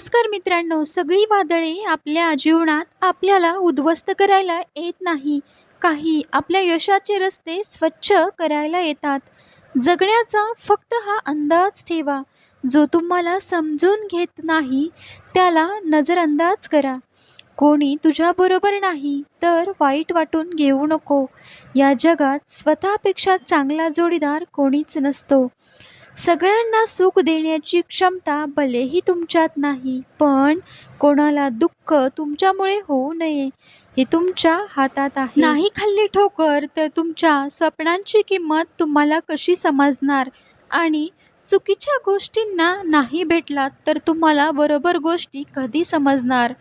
नमस्कार मित्रांनो सगळी वादळे आपल्या जीवनात आपल्याला उद्ध्वस्त करायला येत नाही. काही आपल्या यशाचे रस्ते स्वच्छ करायला येतात. जगण्याचा फक्त हा अंदाज ठेवा. जो तुम्हाला समजून घेत नाही त्याला नजरअंदाज करा. कोणी तुझ्याबरोबर नाही तर वाईट वाटून घेऊ नको. या जगात स्वतःपेक्षा चांगला जोडीदार कोणीच नसतो. सगळ्यांना सुख देण्याची क्षमता भलेही तुमच्यात नाही पण कोणाला दुःख तुमच्यामुळे होऊ नये. हे तुमच्या हातात आहे. नाही खाल्ली ठोकर तर तुमच्या स्वप्नांची किंमत तुम्हाला कशी समजणार? आणि चुकीच्या गोष्टींना नाही भेटलात तर तुम्हाला बरोबर गोष्टी कधी समजणार?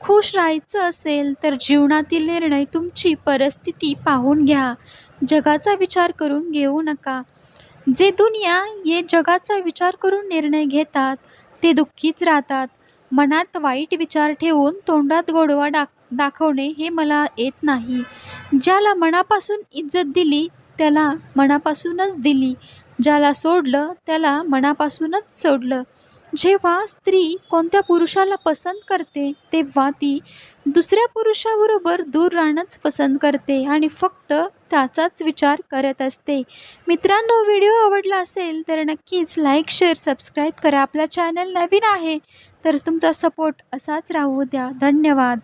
खुश राहायचं असेल तर जीवनातील निर्णय तुमची परिस्थिती पाहून घ्या. जगाचा विचार करून घेऊ नका. जे दुनिया ये जगाचा विचार करून निर्णय घेतात ते दुःखीच राहतात. मनात वाईट विचार ठेवून तोंडात गोडवा डाक दाखवणे हे मला येत नाही. ज्याला मनापासून इज्जत दिली त्याला मनापासूनच दिली. ज्याला सोडलं त्याला मनापासूनच सोडलं. जेव्हा स्त्री कोणत्या पुरुषाला पसंत करते तेव्हा ती दुसऱ्या पुरुषाबरोबर दूर राहणंच पसंत करते आणि फक्त त्याचाच विचार करत असते. मित्रांनो व्हिडिओ आवडला असेल तर नक्कीच लाईक शेअर सबस्क्राईब करा. आपला चॅनल नवीन आहे तर तुमचा सपोर्ट असाच राहू द्या. धन्यवाद.